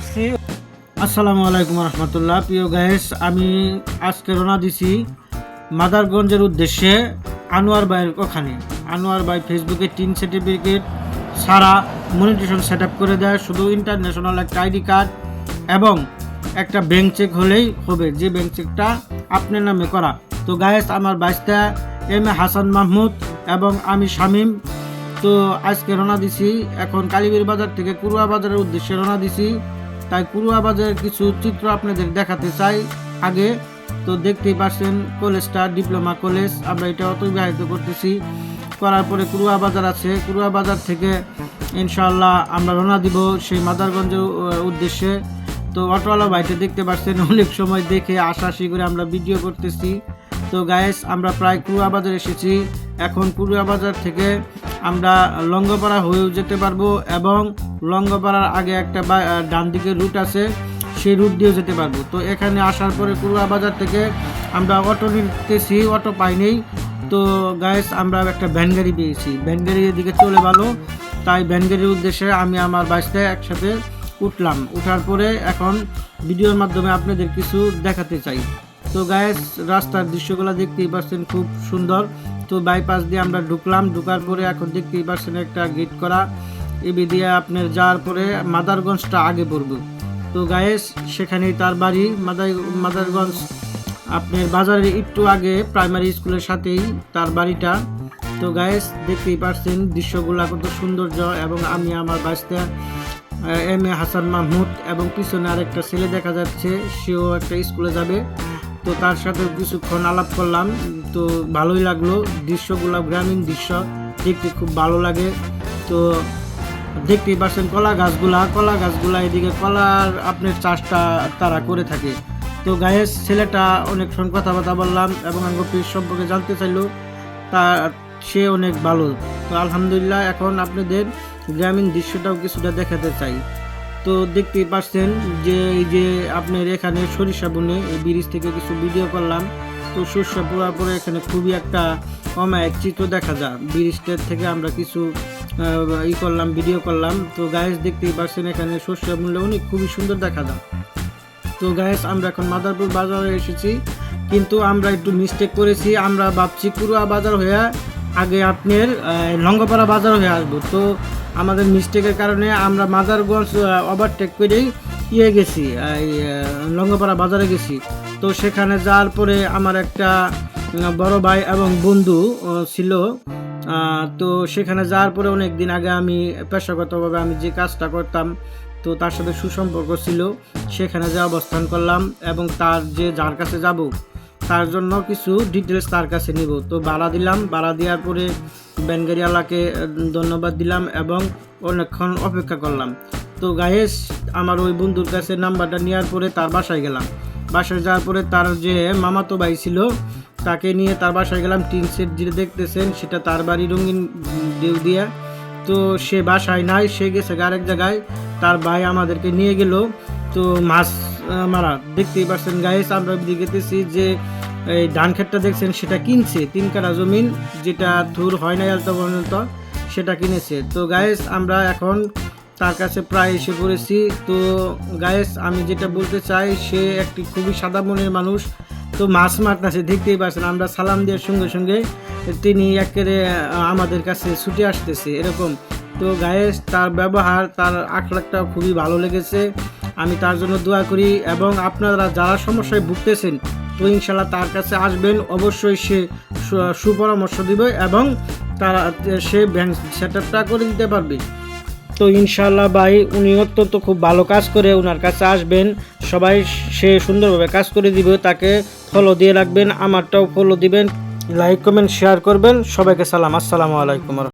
আসছি। আসসালামু আলাইকুম প্রিয় গায়েস আমি আজকে রওনা দিছি মাদারগঞ্জের উদ্দেশ্যে আনোয়ার ভাইয়ের ওখানে। আনোয়ার ভাই ফেসবুকে তিন সার্টিফিকেট সারা মনিটেশন সেট করে দেয়। শুধু ইন্টারন্যাশনাল একটা আইডি কার্ড এবং একটা ব্যাংক চেক হলেই হবে। যে ব্যাংক চেকটা আপনার নামে করা। তো গায়েস আমার বাইশটা এম এ হাসান মাহমুদ এবং আমি শামীম। তো আজকে রওনা দিছি। এখন কালীবীর বাজার থেকে কুরুয়া বাজারের উদ্দেশ্যে রওনা দিছি। তাই কুরুয়া বাজারের কিছু চিত্র আপনাদের দেখাতে চাই আগে। তো দেখতেই পাচ্ছেন, কলেজটা ডিপ্লোমা কলেজ। আমরা এটা অতিবাহিত করতেছি। করার পরে কুরুয়া বাজার আছে। কুরুয়া বাজার থেকে ইনশাল্লাহ আমরা রওনা দিব সেই মাদারগঞ্জের উদ্দেশ্যে। তো অটোওয়ালা ভাইটা দেখতে পাচ্ছেন, অনেক সময় দেখে আশাশি করে আমরা ভিডিও করতেছি। তো গায়েস আমরা প্রায় কুরুয়া বাজার এসেছি। এখন কুরুয়া বাজার থেকে আমরা লঙ্গপাড়া হয়েও যেতে পারব এবং লঙ্গপাড়ার আগে একটা ডান দিকে রুট আছে, সেই রুট দিয়েও যেতে পারব। তো এখানে আসার পরে কুরুয়া বাজার থেকে আমরা অটো নিতেছি অটো পাইনি তো গায়েস আমরা একটা ভ্যান গাড়ি পেয়েছি। ভ্যান গাড়ির দিকে চলে ভালো। তাই ভ্যান গাড়ির উদ্দেশ্যে আমি আমার বাইসটায় একসাথে উঠলাম। উঠার পরে এখন ভিডিওর মাধ্যমে আপনাদের কিছু দেখাতে চাই। তো গায়েস রাস্তার দৃশ্যগুলো দেখতেই পাচ্ছেন, খুব সুন্দর। তো বাইপাস দিয়ে আমরা ঢুকলাম, ঢুকার পরে এখন দেখতেই পাচ্ছেন একটা গেট করা। এবি দিয়ে আপনার যাওয়ার পরে মাদারগঞ্জটা আগে পড়বে। তো গায়েস সেখানেই তার বাড়ি। মাদার মাদারগঞ্জ আপনার বাজারের একটু আগে প্রাইমারি স্কুলের সাথেই তার বাড়িটা। তো গায়েস দেখতেই পাচ্ছেন দৃশ্যগুলা কত সৌন্দর্য এবং আমি আমার বাসটা এম এ হাসান মাহমুদ এবং পিছনে আরেকটা ছেলে দেখা যাচ্ছে, সেও একটা স্কুলে যাবে। তো তার সাথে কিছুক্ষণ আলাপ করলাম। তো ভালোই লাগল। দৃশ্যগুলো গ্রামীণ দৃশ্য। দেখতে খুব ভালো লাগে। তো দেখতেই পাচ্ছেন কলা গাছগুলা। কলা গাছগুলা এদিকে কলার আপনার চাষটা তারা করে থাকে। তো গায়ের ছেলেটা অনেকক্ষণ কথাবার্তা বললাম এবং আঙ্গপির সম্পর্কে জানতে চাইলো। তা সে অনেক ভালো। তো আলহামদুলিল্লাহ, এখন আপনাদের গ্রামীণ দৃশ্যটাও কিছুটা দেখাতে চাই। তো দেখতেই পাচ্ছেন যে এই যে আপনার এখানে সরিষা বনে এই ব্রিজ থেকে কিছু ভিডিও করলাম। তো সরিষা পোড়ার পরে এখানে খুবই একটা অমায়িক চিত্র দেখা যায়। ব্রিজটার থেকে আমরা কিছু ই করলাম ভিডিও করলাম। তো গায়েস দেখতেই পাচ্ছেন এখানে সরিষা মূল্য অনেক খুবই সুন্দর দেখা যায়। তো গায়েস আমরা এখন মাদারপুর বাজারে এসেছি। কিন্তু আমরা একটু মিস্টেক করেছি। আমরা ভাবছি কুরুয়া বাজার হয়ে আগে আপনার লঙ্গপাড়া বাজার হয়ে আসব। তো আমাদের মিস্টেকের কারণে আমরা মাদারগঞ্জ ওভারটেক করেই ইয়ে গেছি লঙ্গপাড়া বাজারে গেছি। তো সেখানে যাওয়ার পরে আমার একটা বড় ভাই এবং বন্ধু ছিল। তো সেখানে যাওয়ার পরে অনেক দিন আগে আমি পেশাগতভাবে আমি যে কাজটা করতাম, তো তার সাথে সুসম্পর্ক ছিল। সেখানে যে অবস্থান করলাম এবং তার যে যার কাছে যাব তার জন্য কিছু ডিটেলস তার কাছে নিব। তো ভাড়া দিলাম ভাড়া দেওয়ার পরে ব্যানগাড়িওয়ালাকে আহ, ধন্যবাদ দিলাম এবং অনেকক্ষণ অপেক্ষা করলাম। তো গায়েস আমার ওই বন্ধুর কাছে নাম্বারটা নেওয়ার পরে তার বাসায় গেলাম। বাসায় যাওয়ার পরে তার যে মামাতো ভাই ছিল তাকে নিয়ে তার বাসায় গেলাম। টিন সেট যেটা দেখতেছেন সেটা তার বাড়ি রঙিন ডিউ দিয়া। তো সে বাসায় নাই সে গেছে আরেক জায়গায়। তার ভাই আমাদেরকে নিয়ে গেল। তো মাছ মারা দেখতেই পাচ্ছেন গায়েস আমরা দেখতেছি যে এই ধান ক্ষেতটা দেখছেন, সেটা কিনছে। তিন কাটা জমিন, যেটা ধুর হয় না এত পর্যন্ত, সেটা কিনেছে। তো গায়েস আমরা এখন তার কাছে প্রায় এসে পড়েছি। তো গায়েস আমি যেটা বলতে চাই, সে একটি খুবই সাদা মনের মানুষ। তো মাছ মারতেছে, দেখতেই পাচ্ছেন, আমরা সালাম দেওয়ার সঙ্গে সঙ্গে তিনি একেবারে আমাদের কাছে ছুটে আসতেছে, এরকম। তো গায়েস তার ব্যবহার, তার আখলাখটাও খুবই ভালো লেগেছে। আমি তার জন্য দোয়া করি, এবং আপনারা যারা সমস্যায় ভুগতেছেন তো ইনশাল্লাহ তার কাছে আসবেন। অবশ্যই সে সুপরামর্শ দিবে এবং তারা, সে ব্যাংক সেট আপটা করে দিতে পারবে। তো ইনশাল্লাহ ভাই, উনি অত্যন্ত খুব ভালো কাজ করে ওনার কাছে আসবেন। সবাই সে সুন্দরভাবে কাজ করে দিবে, তাকে ফলো দিয়ে রাখবেন, আমারটাও ফলো দিবেন। লাইক কমেন্ট শেয়ার করবেন। সবাইকে সালাম। আসসালামু আলাইকুম